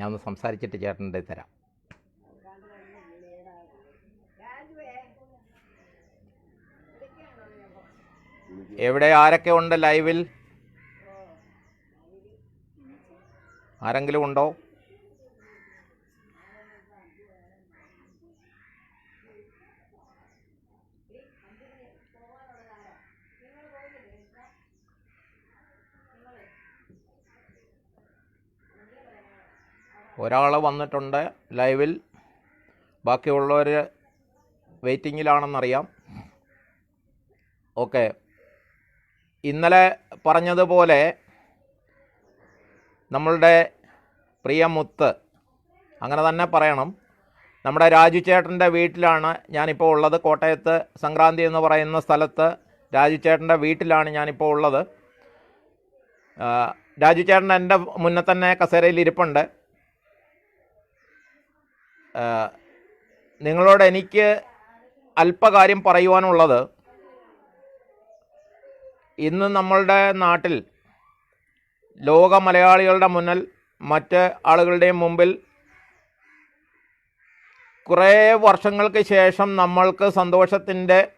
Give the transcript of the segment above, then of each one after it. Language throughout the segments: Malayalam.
ഞാൻ ഒന്ന് സംസാരിച്ചിട്ട് ചേട്ടന്റെ തരാം. എവിടെ ആരൊക്കെ ഉണ്ട് ലൈവിൽ? ആരെങ്കിലും ഉണ്ടോ? ഒരാൾ വന്നിട്ടുണ്ട് ലൈവിൽ. ബാക്കിയുള്ളവർ വെയിറ്റിങ്ങിലാണെന്നറിയാം. ഓക്കെ. ഇന്നലെ പറഞ്ഞതുപോലെ നമ്മളുടെ പ്രിയ മുത്ത് അങ്ങനെ തന്നെ പറയണം. നമ്മുടെ രാജു ചേട്ടന്റെ വീട്ടിലാണ് ഞാനിപ്പോൾ ഉള്ളത്. കോട്ടയത്ത് സംക്രാന്തി എന്ന് പറയുന്ന സ്ഥലത്ത് രാജു ചേട്ടന്റെ വീട്ടിലാണ് ഞാനിപ്പോൾ ഉള്ളത്. രാജു ചേട്ടൻ എന്റെ മുന്നേ തന്നെ കസേരയിൽ ഇരിപ്പുണ്ട്. നിങ്ങളോട് എനിക്ക് അല്പകാര്യം പറയുവാനുള്ളത് ഇന്ന് നമ്മളുടെ നാട്ടിൽ ലോക മലയാളികളുടെ മുന്നിൽ മറ്റ് ആളുകളുടെയും മുമ്പിൽ കുറേ വർഷങ്ങൾക്ക് ശേഷം നമ്മൾക്ക് സന്തോഷത്തിന്റെ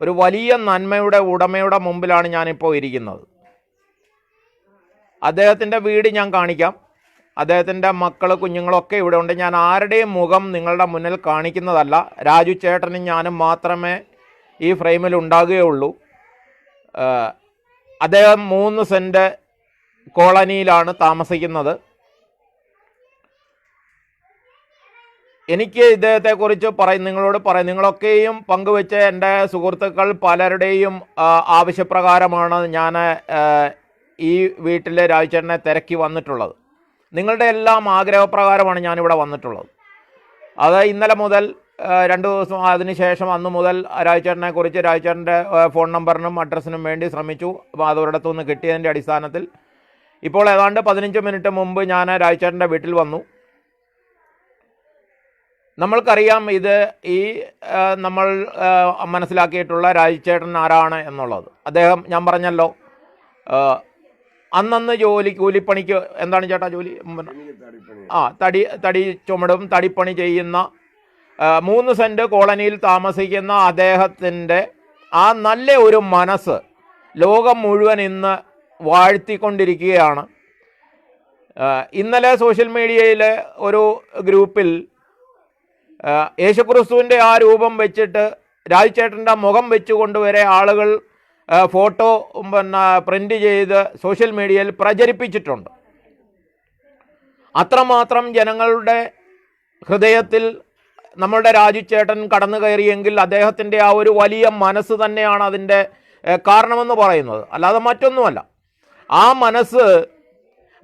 ഒരു വലിയ നന്മയുടെ ഉടമയുടെ മുമ്പിലാണ് ഞാനിപ്പോൾ ഇരിക്കുന്നത്. അദ്ദേഹത്തിന്റെ വീട് ഞാൻ കാണിക്കാം. അദ്ദേഹത്തിന്റെ മക്കൾ കുഞ്ഞുങ്ങളൊക്കെ ഇവിടെ ഉണ്ട് ഞാൻ ആരുടെയും മുഖം നിങ്ങളുടെ മുന്നിൽ കാണിക്കുന്നതല്ല. രാജു ചേട്ടനും ഞാനും മാത്രമേ ഈ ഫ്രെയിമിൽ ഉണ്ടാകുകയുള്ളൂ. അദ്ദേഹം മൂന്ന് സെന്റ് കോളനിയിലാണ് താമസിക്കുന്നത്. എനിക്ക് ഇദ്ദേഹത്തെക്കുറിച്ച് പറയും നിങ്ങളോട് പറയും. നിങ്ങളൊക്കെയും പങ്കുവെച്ച എന്റെ സുഹൃത്തുക്കൾ പലരുടെയും ആവശ്യപ്രകാരമാണ് ഞാൻ ഈ വീട്ടിലെ രാജുചേട്ടനെ തിരക്കി വന്നിട്ടുള്ളത്. നിങ്ങളുടെ എല്ലാം ആഗ്രഹപ്രകാരമാണ് ഞാനിവിടെ വന്നിട്ടുള്ളത്. അത് ഇന്നലെ മുതൽ രണ്ട് ദിവസം അതിന് ശേഷം അന്ന് മുതൽ രാജ്ചേട്ടനെ കുറിച്ച് രാജ്ചേട്ടന്റെ ഫോൺ നമ്പറിനും അഡ്രസ്സിനും വേണ്ടി ശ്രമിച്ചു. അപ്പോൾ അതോടത്തു നിന്ന് കിട്ടിയതിന്റെ അടിസ്ഥാനത്തിൽ ഇപ്പോൾ ഏതാണ്ട് പതിനഞ്ച് മിനിറ്റ് മുമ്പ് ഞാൻ രാജ്ചേട്ടന്റെ വീട്ടിൽ വന്നു. നമ്മൾക്കറിയാം ഇത് ഈ നമ്മൾ മനസ്സിലാക്കിയിട്ടുള്ള രാജ്ചേട്ടൻ ആരാണ് എന്നുള്ളത്. അദ്ദേഹം ഞാൻ പറഞ്ഞല്ലോ അന്നന്ന് ജോലി കൂലിപ്പണിക്ക് എന്താണ് ചേട്ടാ ജോലി? ആ തടി തടി ചുമടും തടിപ്പണി ചെയ്യുന്ന മൂന്ന് സെന്റ് കോളനിയിൽ താമസിക്കുന്ന അദ്ദേഹത്തിന്റെ ആ നല്ല ഒരു മനസ്സ് ലോകം മുഴുവൻ ഇന്ന് വാഴ്ത്തിക്കൊണ്ടിരിക്കുകയാണ്. ഇന്നലെ സോഷ്യൽ മീഡിയയിലെ ഒരു ഗ്രൂപ്പിൽ യേശുക്രിസ്തുവിന്റെ ആ രൂപം വെച്ചിട്ട് രാജുചേട്ടന്റെ മുഖം വെച്ചുകൊണ്ട് വരെ ആളുകൾ ഫോട്ടോ പിന്നെ പ്രിന്റ് ചെയ്ത് സോഷ്യൽ മീഡിയയിൽ പ്രചരിപ്പിച്ചിട്ടുണ്ട്. അത്രമാത്രം ജനങ്ങളുടെ ഹൃദയത്തിൽ നമ്മളുടെ രാജുചേട്ടൻ കടന്നു കയറിയെങ്കിൽ അദ്ദേഹത്തിന്റെ ആ ഒരു വലിയ മനസ്സ് തന്നെയാണ് അതിന്റെ കാരണമെന്ന് പറയുന്നത്. അല്ലാതെ മറ്റൊന്നുമല്ല. ആ മനസ്സ്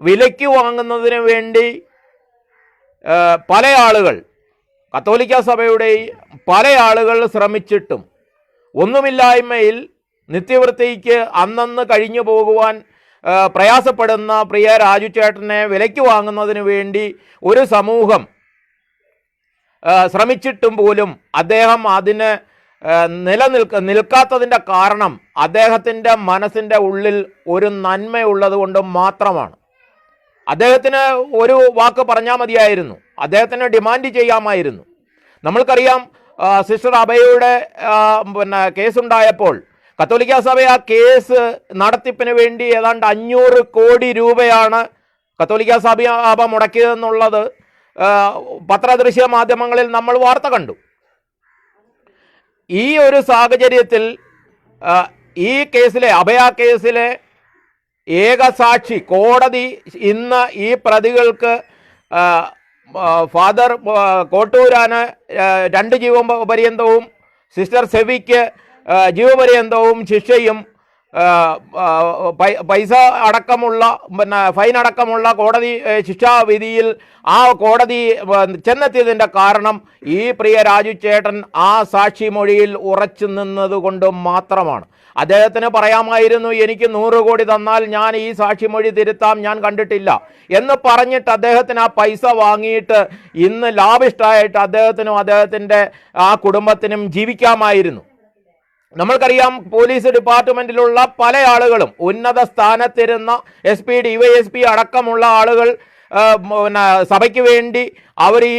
വിലയ്ക്ക് വാങ്ങുന്നതിന് വേണ്ടി പല ആളുകൾ കത്തോലിക്ക സഭയുടെ പല ആളുകൾ ശ്രമിച്ചിട്ടും ഒന്നുമില്ലായ്മയിൽ നിത്യവൃത്തിക്ക് അന്നന്ന് കഴിഞ്ഞു പോകുവാൻ പ്രയാസപ്പെടുന്ന പ്രിയ രാജു ചേട്ടനെ വിലയ്ക്ക് വാങ്ങുന്നതിന് വേണ്ടി ഒരു സമൂഹം ശ്രമിച്ചിട്ടും പോലും അദ്ദേഹം അതിന് നിലനിൽക്ക നിൽക്കാത്തതിന്റെ കാരണം അദ്ദേഹത്തിന്റെ മനസ്സിന്റെ ഉള്ളിൽ ഒരു നന്മയുള്ളത് കൊണ്ട് മാത്രമാണ്. അദ്ദേഹത്തിന് ഒരു വാക്ക് പറഞ്ഞാൽ മതിയായിരുന്നു. അദ്ദേഹത്തിന് ഡിമാൻഡ് ചെയ്യാമായിരുന്നു. നമ്മൾക്കറിയാം സിസ്റ്റർ അഭയയുടെ പിന്നെ കേസുണ്ടായപ്പോൾ കത്തോലിക്ക സഭ ആ കേസ് നടത്തിപ്പിന് വേണ്ടി ഏതാണ്ട് അഞ്ഞൂറ് കോടി രൂപയാണ് കത്തോലിക്ക സഭ സഭ മുടക്കിയതെന്നുള്ളത് പത്രദൃശ്യ മാധ്യമങ്ങളിൽ നമ്മൾ വാർത്ത കണ്ടു. ഈ ഒരു സാഹചര്യത്തിൽ ഈ കേസിലെ അഭയ കേസിലെ ഏകസാക്ഷി കോടതി ഇന്ന് ഈ പ്രതികൾക്ക് ഫാദർ കോട്ടൂരാന് രണ്ട് ജീവപര്യന്തവും സിസ്റ്റർ സെവിക്ക് ജീവപര്യന്തവും ശിക്ഷയും പൈസ അടക്കമുള്ള പിന്നെ ഫൈൻ അടക്കമുള്ള കോടതി ശിക്ഷാ ശിക്ഷാവിധിയിൽ ആ കോടതി ചെന്നെത്തിയതിന്റെ കാരണം ഈ പ്രിയ രാജു ചേട്ടൻ ആ സാക്ഷി മൊഴിയിൽ ഉറച്ചു നിന്നതുകൊണ്ട് മാത്രമാണ്. അദ്ദേഹത്തിന് പറയാമായിരുന്നു എനിക്ക് നൂറ് കോടി തന്നാൽ ഞാൻ ഈ സാക്ഷിമൊഴി തിരുത്താം ഞാൻ കണ്ടിട്ടില്ല എന്ന് പറഞ്ഞിട്ട് അദ്ദേഹത്തിന് ആ പൈസ വാങ്ങിയിട്ട് ഇന്ന് ലാഭിഷ്ടായിട്ട് അദ്ദേഹത്തിനും അദ്ദേഹത്തിന്റെ ആ കുടുംബത്തിനും ജീവിക്കാമായിരുന്നു. നമ്മൾക്കറിയാം പോലീസ് ഡിപ്പാർട്ട്മെന്റിലുള്ള പല ആളുകളും ഉന്നത സ്ഥാനത്തിരുന്ന S P D Y S P അടക്കമുള്ള ആളുകൾ പിന്നെ സഭയ്ക്ക് വേണ്ടി അവർ ഈ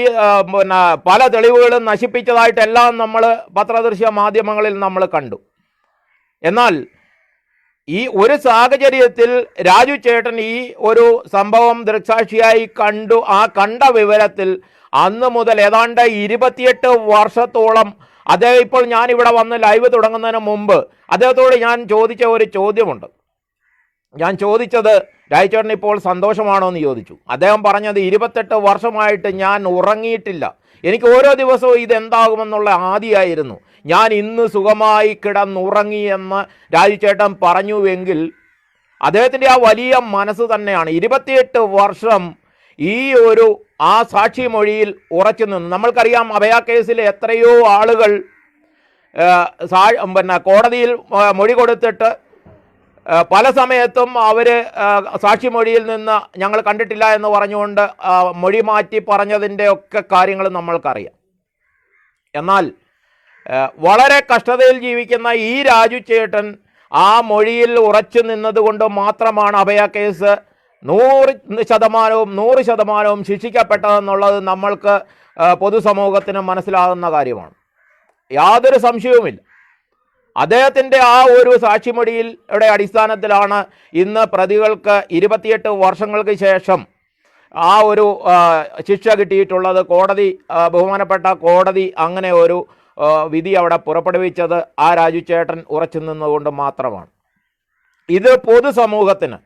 പിന്നെ പല തെളിവുകളും നശിപ്പിച്ചതായിട്ടെല്ലാം നമ്മൾ പത്രദൃശ്യ മാധ്യമങ്ങളിൽ നമ്മൾ കണ്ടു. എന്നാൽ ഈ ഒരു സാഹചര്യത്തിൽ രാജു ചേട്ടൻ ഈ ഒരു സംഭവം ദൃക്സാക്ഷിയായി കണ്ടു. ആ കണ്ട വിവരത്തിൽ അന്ന് മുതൽ ഏതാണ്ട് ഇരുപത്തിയെട്ട് വർഷത്തോളം അദ്ദേഹം ഇപ്പോൾ ഞാൻ ഇവിടെ വന്ന് ലൈവ് തുടങ്ങുന്നതിന് മുമ്പ് അദ്ദേഹത്തോട് ഞാൻ ചോദിച്ച ഒരു ചോദ്യമുണ്ട്. ഞാൻ ചോദിച്ചത് രായ്ചേട്ടൻ ഇപ്പോൾ സന്തോഷമാണോ എന്ന് ചോദിച്ചു. അദ്ദേഹം പറഞ്ഞത് ഇരുപത്തെട്ട് വർഷമായിട്ട് ഞാൻ ഉറങ്ങിയിട്ടില്ല. എനിക്ക് ഓരോ ദിവസവും ഇതെന്താകുമെന്നുള്ള ആദിയായിരുന്നു. ഞാൻ ഇന്ന് സുഖമായി കിടന്നുറങ്ങി എന്ന് രാജുചേട്ടൻ പറഞ്ഞുവെങ്കിൽ അദ്ദേഹത്തിന്റെ ആ വലിയ മനസ്സ് തന്നെയാണ്. ഇരുപത്തിയെട്ട് വർഷം ഈ ഒരു ആ സാക്ഷിമൊഴിയിൽ ഉറച്ചു നിന്നു. നമ്മൾക്കറിയാം അഭയ കേസിൽ എത്രയോ ആളുകൾ സാ പിന്നെ കോടതിയിൽ മൊഴി കൊടുത്തിട്ട് പല സമയത്തും അവർ സാക്ഷിമൊഴിയിൽ നിന്ന് ഞങ്ങൾ കണ്ടിട്ടില്ല എന്ന് പറഞ്ഞുകൊണ്ട് മൊഴി മാറ്റി പറഞ്ഞതിന്റെ ഒക്കെ കാര്യങ്ങൾ നമ്മൾക്കറിയാം. എന്നാൽ വളരെ കഷ്ടതയിൽ ജീവിക്കുന്ന ഈ രാജു ചേട്ടൻ ആ മൊഴിയിൽ ഉറച്ചു നിന്നതുകൊണ്ട് മാത്രമാണ് അഭയ കേസ് നൂറ് ശതമാനവും നൂറ് ശതമാനവും ശിക്ഷിക്കപ്പെട്ടതെന്നുള്ളത് നമ്മൾക്ക് പൊതുസമൂഹത്തിന് മനസ്സിലാകുന്ന കാര്യമാണ്. യാതൊരു സംശയവുമില്ല. അദ്ദേഹത്തിന്റെ ആ ഒരു സാക്ഷിമൊഴിയിലൂടെ അടിസ്ഥാനത്തിലാണ് ഇന്ന് പ്രതികൾക്ക് ഇരുപത്തിയെട്ട് വർഷങ്ങൾക്ക് ശേഷം ആ ഒരു ശിക്ഷ കിട്ടിയിട്ടുള്ളത്. കോടതി ബഹുമാനപ്പെട്ട കോടതി അങ്ങനെ ഒരു വിധി അവിടെ പുറപ്പെടുവിച്ചത് ആ രാജുചേട്ടൻ ഉറച്ചു നിന്നുകൊണ്ട് മാത്രമാണ്. ഇത് പൊതുസമൂഹത്തിന്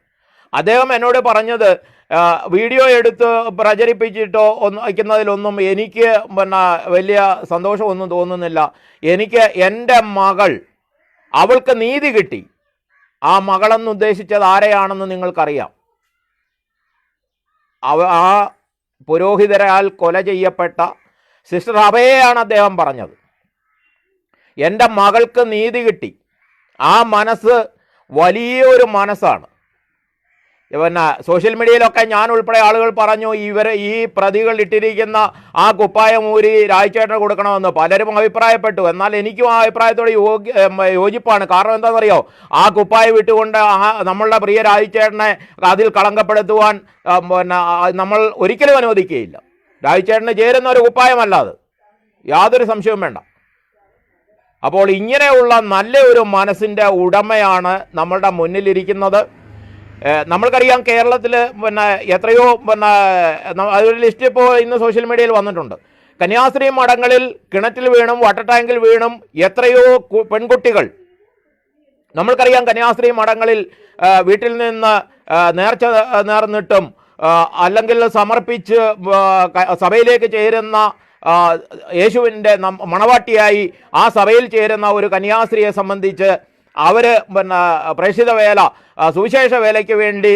അദ്ദേഹം എന്നോട് പറഞ്ഞത് വീഡിയോ എടുത്ത് പ്രചരിപ്പിച്ചിട്ടോ ഒന്ന് വയ്ക്കുന്നതിലൊന്നും എനിക്ക് പിന്നെ വലിയ സന്തോഷമൊന്നും തോന്നുന്നില്ല. എനിക്ക് എന്റെ മകൾ അവൾക്ക് നീതി കിട്ടി. ആ മകളെന്ന് ഉദ്ദേശിച്ചത് ആരെയാണെന്ന് നിങ്ങൾക്കറിയാം. അവ ആ പുരോഹിതരാൽ കൊല ചെയ്യപ്പെട്ട സിസ്റ്റർ അഭയെയാണ് അദ്ദേഹം പറഞ്ഞത്. എന്റെ മകൾക്ക് നീതി കിട്ടി. ആ മനസ്സ് വലിയൊരു മനസ്സാണ്. പിന്നെ സോഷ്യൽ മീഡിയയിലൊക്കെ ഞാൻ ഉൾപ്പെടെ ആളുകൾ പറഞ്ഞു ഇവർ ഈ പ്രതികൾ ഇട്ടിരിക്കുന്ന ആ കുപ്പായം ഊരി രാജചേട്ടന് കൊടുക്കണമെന്ന് പലരും അഭിപ്രായപ്പെട്ടു. എന്നാൽ എനിക്കും ആ അഭിപ്രായത്തോട് യോജിപ്പാണ്. കാരണം എന്താണെന്നറിയോ? ആ കുപ്പായം ഇട്ടുകൊണ്ട് ആ നമ്മളുടെ പ്രിയ രാജ്ചേട്ടനെ അതിൽ കളങ്കപ്പെടുത്തുവാൻ പിന്നെ നമ്മൾ ഒരിക്കലും അനുവദിക്കുകയില്ല. രാജ്ചേട്ടന് ചേരുന്ന ഒരു കുപ്പായമല്ല അത്. യാതൊരു സംശയവും വേണ്ട. അപ്പോൾ ഇങ്ങനെയുള്ള നല്ല ഒരു മനസ്സിന്റെ ഉടമയാണ് നമ്മളുടെ മുന്നിലിരിക്കുന്നത്. നമ്മൾക്കറിയാം കേരളത്തിൽ പിന്നെ എത്രയോ പിന്നെ അതൊരു ലിസ്റ്റ് ഇപ്പോൾ ഇന്ന് സോഷ്യൽ മീഡിയയിൽ വന്നിട്ടുണ്ട്. കന്യാസ്ത്രീ മഠങ്ങളിൽ കിണറ്റിൽ വീണും വാട്ടർ ടാങ്കിൽ വീണും എത്രയോ പെൺകുട്ടികൾ. നമ്മൾക്കറിയാം കന്യാസ്ത്രീ മഠങ്ങളിൽ വീട്ടിൽ നിന്ന് നേർച്ച നേർന്നിട്ടും അല്ലെങ്കിൽ സമർപ്പിച്ച് സഭയിലേക്ക് ചേരുന്ന യേശുവിന്റെ മണവാട്ടിയായി ആ സഭയിൽ ചേരുന്ന ഒരു കന്യാസ്ത്രീയെ സംബന്ധിച്ച് അവർ പിന്നെ പ്രേക്ഷിത വേല സുവിശേഷ വേലയ്ക്ക് വേണ്ടി